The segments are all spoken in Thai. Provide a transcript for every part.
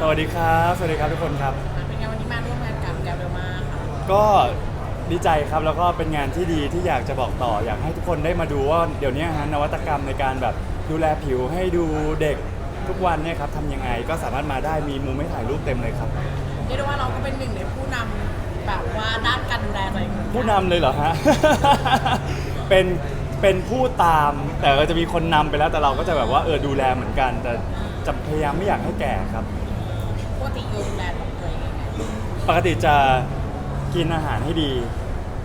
สวัสดีครับ สวัสดีครับทุกคนครับ เป็นไงวันนี้มาร่วมงานกับแกลเดลมาค่ะก็ดีใจครับแล้วก็เป็นงานที่ดีที่อยากจะบอกต่อ อยากให้ทุกคนได้มาดูว่าเดี๋ยวนี้ฮะนวัตกรรมในการแบบดูแลผิวให้ดูเด็กทุกวันเนี่ยครับทำยังไงก็สามารถมาได้มีมุมให้ถ่ายรูปเต็มเลยครับ เรียกได้ว่าเราก็เป็นหนึ่งในผู้นำแบบว่าด้านการดูแลตัวเองเหมือกัผู้นำเลยเหรอฮะ เป็นเป็นผู้ตาม แต่ก็จะมีคนนำไปแล้วแต่เราก็จะแบบว่าเออดูแลเหมือนกัน แต่จะพยายามไม่อยากให้แก่ครับ ปกติโยดูแลตัวเองยังไงปกติจะกินอาหารให้ดี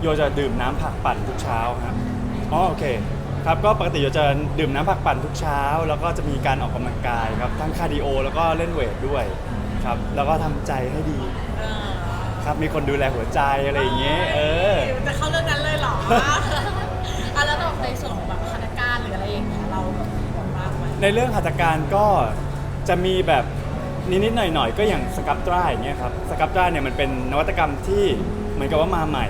โยจะดื่มน้ำผักปั่นทุกเช้าครับอ๋อโอเคครับก็ปกติโยจะดื่มน้ำผักปั่นทุกเช้า แล้วก็จะมีการออกกำลังกายครับทั้งคาร์ดิโอแล้วก็เล่นเวทด้วยครับแล้วก็ทำใจให้ดีเออครับมีคนดูแลหัวใจอะไรอย่างเงี้ยเออมันจะเข้าเรื่องนั้นเลยเหรอ อะแล้วเราในส่วนของแบบพัฒนาการหรืออะไรอย่างเงี้ยเราแบบมีแบบบ้างไหมในเรื่องหัตถการก็จะมีแบบ นิดๆหน่อยๆ ก็อย่างสครับตราอย่างเงี้ยครับสครับตราเนี่ยมันเป็นนวัตกรรมที่เหมือนกับว่ามาใหม่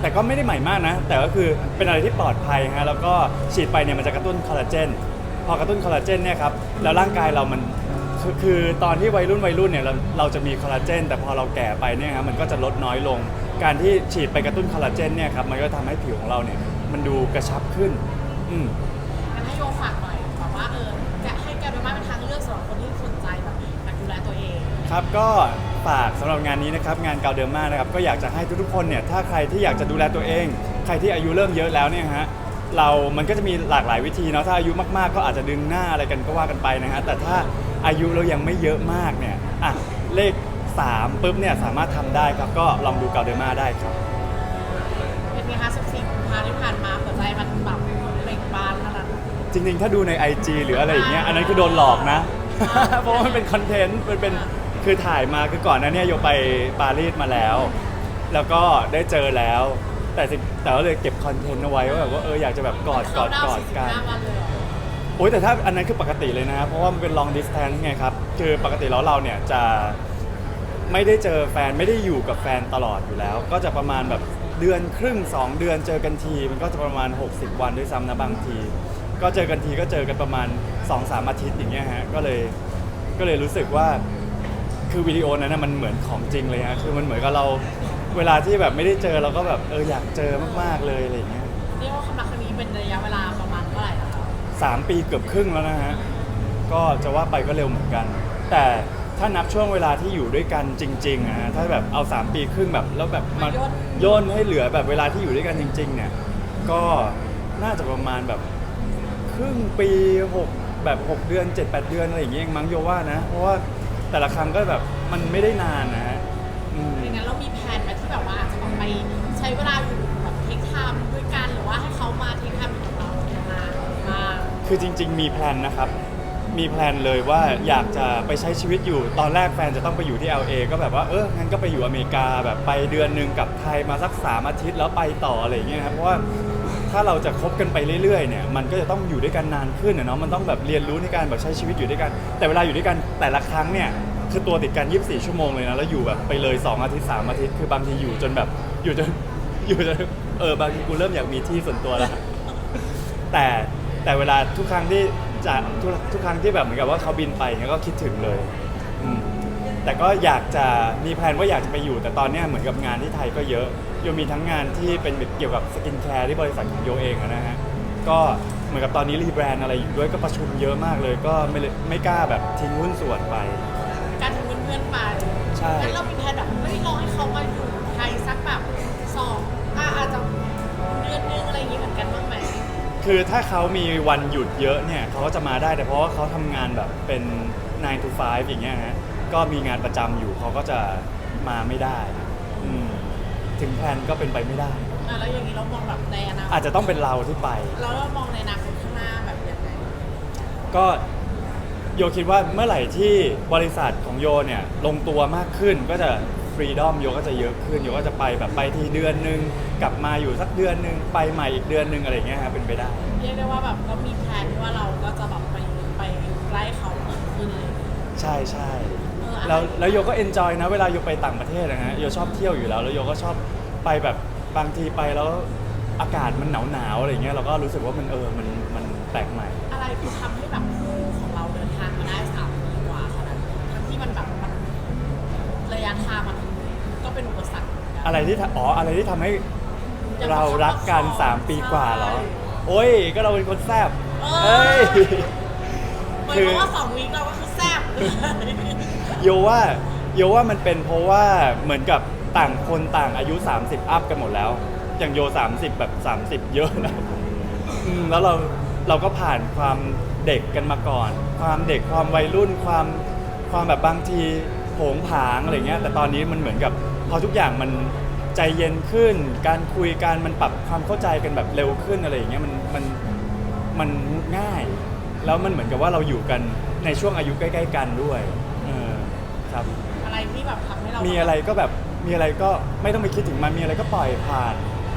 แต่ก็ไม่ได้ใหม่มากนะ แต่ก็คือเป็นอะไรที่ปลอดภัยฮะแล้วก็ฉีดไปเนี่ยมันจะกระตุ้นคอลลาเจนพอกระตุ้นคอลลาเจนเนี่ยครับแล้วร่างกายเรามันคือคือตอนที่วัยรุ่นวัยรุ่นเนี่ยเราเราจะมีคอลลาเจนแต่พอเราแก่ไปเนี่ยครับมันก็จะลดน้อยลง การที่ฉีดไปกระตุ้นคอลลาเจนเนี่ยครับมันก็ทำให้ผิวของเราเนี่ยมันดูกระชับขึ้นอืม ครับก็ฝากสำหรับงานนี้นะครับงานเกาเดิมมานะครับก็อยากจะให้ทุกๆคนเนี่ยถ้าใครที่อยากจะดูแลตัวเอง ใครที่อายุเริ่มเยอะแล้วเนี่ยฮะเรามันก็จะมีหลากหลายวิธีเนาะถ้าอายุมากๆ ก็อาจจะดึงหน้าอะไรกันก็ว่ากันไปนะฮะแต่ถ้าอายุเรายังไม่เยอะมากเนี่ยอะเลข3ปุ๊บเนี่ยสามารถทำได้ครับก็ลองดูเกาเดิมมาได้ครับ เป็นไงคะ14กุมภาที่ผ่านมาหัวใจมันแบบเบ่งบานขนาดนั้น จริงๆ ถ้าดูใน IG หรืออะไรอย่างเงี้ย อันนั้นคือโดนหลอกนะ เพราะว่ามันเป็นคอนเทนต์ มันเป็น คือถ่ายมาคือก่อนหนั้นเนี่ยโยไปปารีสมาแล้ว แล้วก็ได้เจอแล้ว แต่สิแต่ก็เลยเก็บคอนเทนต์เอาไว้ว่าแบบว่าเอออยากจะแบบกอดกอดกอดกัน วันเลยเหรอโอ้ยแต่ถ้าอันนั้นคือปกติเลยนะ เพราะว่ามันเป็น long distance ไงครับ คือปกติแล้วเราเนี่ยจะไม่ได้เจอแฟนไม่ได้อยู่กับแฟนตลอดอยู่แล้ว ก็จะประมาณแบบเดือนครึ่ง 2 เดือนเจอกันที มันก็จะประมาณ 60 วันด้วยซ้ำนะบางที ก็เจอกันทีก็เจอกันประมาณ 2-3 อาทิตย์อย่างเงี้ยฮะก็เลยก็เลยรู้สึกว่า คือวิดีโอนั้นนะมันเหมือนของจริงเลยฮะคือมันเหมือนกับเราเวลาที่แบบไม่ได้เจอเราก็แบบเอออยากเจอมากๆเลยอะไรอย่างเงี้ยเรียกว่าความรักครั้งนี้เป็นระยะเวลาประมาณเท่าไหร่แล้วคะสามปีเกือบครึ่งแล้วนะฮะก็จะว่าไปก็เร็วเหมือนกัน แต่ถ้านับช่วงเวลาที่อยู่ด้วยกันจริงๆอะฮะถ้าแบบเอา 3 ปีครึ่งแบบแล้วแบบมาย่นให้เหลือแบบเวลาที่อยู่ด้วยกันจริง ๆ เนี่ย ก็น่าจะประมาณแบบครึ่งปีหกแบบหกเดือน 7 8 เดือนอะไรอย่างเงี้ยเองมั้งโยว่านะ เพราะว่า แต่ละครั้งก็แบบมันไม่ได้นานนะฮะอืมอย่างนั้นเรามีแผนไหมที่แบบว่าอาจจะแบบไปใช้เวลาอยู่แบบเทคไทม์ด้วยกันหรือว่าให้เขามาเทคไทม์อยู่กับเรานานๆมาคือจริง ๆ มีแพลนนะครับ มีแพลนเลยว่าอยากจะไปใช้ชีวิตอยู่ ตอนแรกแฟนจะต้องไปอยู่ที่ LA ก็แบบว่า เออ งั้นก็ไปอยู่อเมริกาแบบไปเดือนหนึ่งกลับไทยมาสักสามอาทิตย์แล้วไปต่ออะไรอย่างเงี้ยครับ เพราะว่า ถ้าเราจะคบกันไปเรื่อยๆเนี่ยมันก็จะต้องอยู่ด้วยกันนานขึ้นอะเนาะมันต้องแบบเรียนรู้ในการแบบใช้ชีวิตอยู่ด้วยกัน แต่เวลาอยู่ด้วยกันแต่ละครั้งเนี่ยคือตัวติดกัน 24 ชั่วโมงเลยนะแล้วอยู่แบบไปเลย2อาทิตย์3อาทิตย์คือบางทีอยู่จนแบบอยู่จนอยู่จนเออบางทีกูเริ่มอยากมีที่ส่วนตัวแล้ว แต่แต่เวลาทุกครั้งที่จะทุกทุกครั้งที่แบบเหมือนกับว่าเขาบินไปเงี้ยก็คิดถึงเลยอืม แต่ก็อยากจะมีแพลนว่าอยากจะไปอยู่ แต่ตอนเนี้ยเหมือนกับงานที่ไทยก็เยอะโยมีทั้งงานที่เป็นเกี่ยวกับสกินแคร์ที่บริษัทของโยเองอะนะฮะก็เหมือนกับตอนนี้รีแบรนด์อะไรอยู่ด้วยก็ประชุมเยอะมากเลย ก็ไม่เลยไม่กล้าแบบทิ้งหุ้นส่วนไป การทำเพื่อนๆไปใช่ งั้นเรามีแผนแบบเฮ้ยลองให้เขามาอยู่ไทยสักแบบสองอะอาจจะเดือนนึงอะไรอย่างงี้เหมือนกันบ้างไหมคือถ้าเขามีวันหยุดเยอะเนี่ยเขาก็จะมาได้แต่เพราะว่าเขาทำงานแบบเป็น 9 to 5 อย่างเงี้ยฮะ ก็มีงานประจำอยู่เขาก็จะมาไม่ได้อืมถึงแพลนก็เป็นไปไม่ได้ อะแล้วอย่างนี้เรามองแบบในอนาคตอาจจะต้องเป็นเราที่ไป แล้วเรามองในอนาคตข้างหน้าแบบยังไงก็โยคิดว่าเมื่อไหร่ที่บริษัทของโยเนี่ยลงตัวมากขึ้นก็จะฟรีดอมโยก็จะเยอะขึ้นโยก็จะไปแบบไปทีเดือนหนึง กลับมาอยู่สักเดือนหนึง ไปใหม่อีกเดือนหนึงอะไรอย่างเงี้ยฮะเป็นไปได้ เรียกได้ว่าแบบก็มีแผนที่ว่าเราก็จะแบบไปไปใกล้เขามากขึ้นเลย ใช่ใช่เออ แล้วแล้วโยก็เอนจอยนะเวลาโยไปต่างประเทศนะฮะโยชอบเที่ยวอยู่แล้ว แล้วโยก็ชอบไปแบบบางทีไปแล้วอากาศมันหนาวหนาวๆอะไรเงี้ยเราก็รู้สึกว่ามันเออมันมันแปลกใหม่ อะไรคือทำให้แบบคู่ของเราเดินทางมาได้สามปีกว่าขนาดนี้ทั้งที่มันแบบไปะทางมันก็เป็นอุปสรรคเหมืนกัน อะไรที่ทำอ๋ออะไรที่ทำให้เรารักกัน 3 ปีกว่าเหรอ โอ้ย ก็เราเป็นคนแซบเอเอ้อย หมายคืคอวามว่าสองวีคเราก็คือแซ่บโยว่าโยว่ามันเป็นเพราะว่าเหมือนกับต่างคนต่างอายุ 30 อัพกันหมดแล้ว อย่างโย 30 แบบ 30 เยอะแล้วอืมแล้วเราเราก็ผ่านความเด็กกันมาก่อน ความเด็กความวัยรุ่นความความแบบบางทีโผงผางอะไรเงี้ย แต่ตอนนี้มันเหมือนกับพอทุกอย่างมันใจเย็นขึ้น การคุยกันมันปรับความเข้าใจกันแบบเร็วขึ้นอะไรอย่างเงี้ยมันมันมันง่าย แล้วมันเหมือนกับว่าเราอยู่กันในช่วงอายุใกล้ ๆ กันด้วยเออครับ อะไรที่แบบทำให้เรามีอะไรก็แบบมีอะไรก็ไม่ต้องไปคิดถึงมันมีอะไรก็ปล่อยผ่าน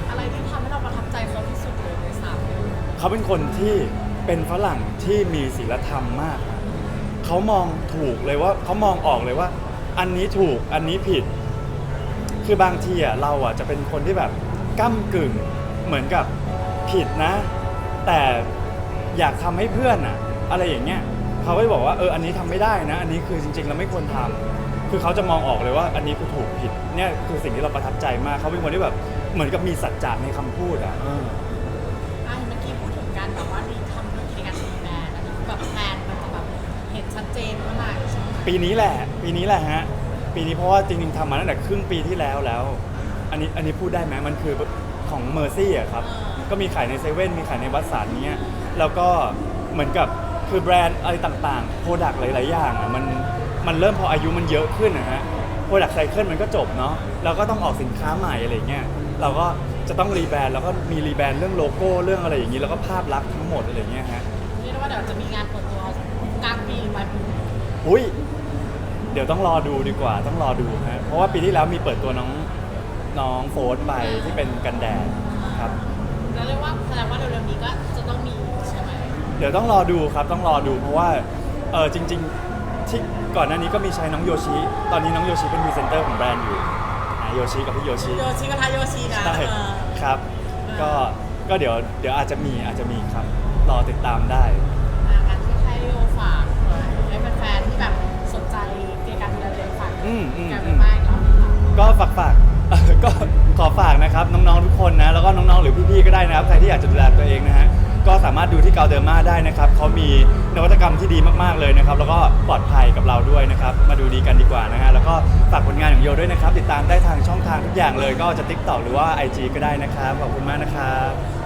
อะไรที่ทำให้เราประทับใจเขาที่สุดเลยในสามเดือนเขาเป็นคนที่เป็นฝรั่งที่มีศีลธรรมมาก เขามองถูกเลยว่าเขามองออกเลยว่า อันนี้ถูกอันนี้ผิด คือบางทีอะเราอะจะเป็นคนที่แบบก้ากึ่งเหมือนกับผิดนะ แต่ อยากทำให้เพื่อนอะอะไรอย่างเงี้ยเขาก็จะบอกว่าเอออันนี้ทำไม่ได้นะ อันนี้คือจริงๆเราไม่ควรทำคือเขาจะมองออกเลยว่าอันนี้คือถูกผิดเนี่ยคือสิ่งที่เราประทับใจมากเขาเป็นคนที่แบบเหมือนกับมีสัจจะในคำพูดอะเอออะเมื่อกี้พูดถึงการแบบว่ารีทำเรื่องในการดูแลอันนี้แบบแพลนมันจะแบบเห็นชัดเจนเมื่อไหร่ใช่ไหมปีนี้แหละ ปีนี้แหละฮะ ปีนี้เพราะว่าจริงๆทำมาตั้งแต่ครึ่งปีที่แล้วแล้ว อันนี้อันนี้พูดได้ไหมมันคือของเมอร์ซี่อะครับ ก็มีขายในเซเว่นมีขายในวัดสารเนี้ย แล้วก็เหมือนกับคือแบรนด์อะไรต่างๆ โปรดักต์หลาย ๆ อย่างอะมันมันเริ่มพออายุมันเยอะขึ้นนะฮะ โปรดักต์ไซเคิลมันก็จบเนาะเราก็ต้องออกสินค้าใหม่อะไรเงี้ยเราก็จะต้องรีแบรนด์แล้วก็มีรีแบรนด์เรื่องโลโก้เรื่องอะไรอย่างนี้แล้วก็ภาพลักษณ์ทั้งหมดอะไรเงี้ยฮะเรียกได้ว่าเดี๋ยวจะมีงานเปิดตัวกลางปีหรือปลายปีอุ้ยเดี๋ยวต้องรอดูดีกว่าต้องรอดูฮะเพราะว่าปีที่แล้วมีเปิดตัวน้องน้องโฟนไปที่เป็นกันแดดครับ แล้วเรียกว่าแสดงว่าเร็วๆนี้ก็จะต้องมีใช่ไหม เดี๋ยวต้องรอดูครับต้องรอดูเพราะว่าเออจริง ๆ ที่ก่อนหน้านี้ก็มีใช้น้องโยชิ ตอนนี้น้องโยชิเป็นพรีเซนเตอร์ของแบรนด์อยู่นะโยชิกับพี่โยชิโยชิกับทาโยชินะใช่เออ ครับก็ก็เดี๋ยวเดี๋ยวอาจจะมีอาจจะมีครับรอติดตามได้ อะงั้นที่ให้โยฝากหน่อยให้แฟนๆที่แบบสนใจในการดูแลตัวเองฝากอืมอืม การอืเป็นมบ้านเราก็ฝากฝากก็ขอฝากนะครับน้องๆทุกคนนะแล้วก็น้องๆหรือพี่ๆก็ได้นะครับใครที่อยากจะดูแลตัวเองนะฮะ ก็สามารถดูที่กาเดอร์มาได้นะครับเขามีนวัตกรรมที่ดีมากๆเลยนะครับ แล้วก็ปลอดภัยกับเราด้วยนะครับ มาดูดีกันดีกว่านะฮะแล้วก็ฝากผลงานของโยด้วยนะครับ ติดตามได้ทางช่องทางทุกอย่างเลย ก็จะ TikTok หรือว่า IG ก็ได้นะครับขอบคุณมากนะครับ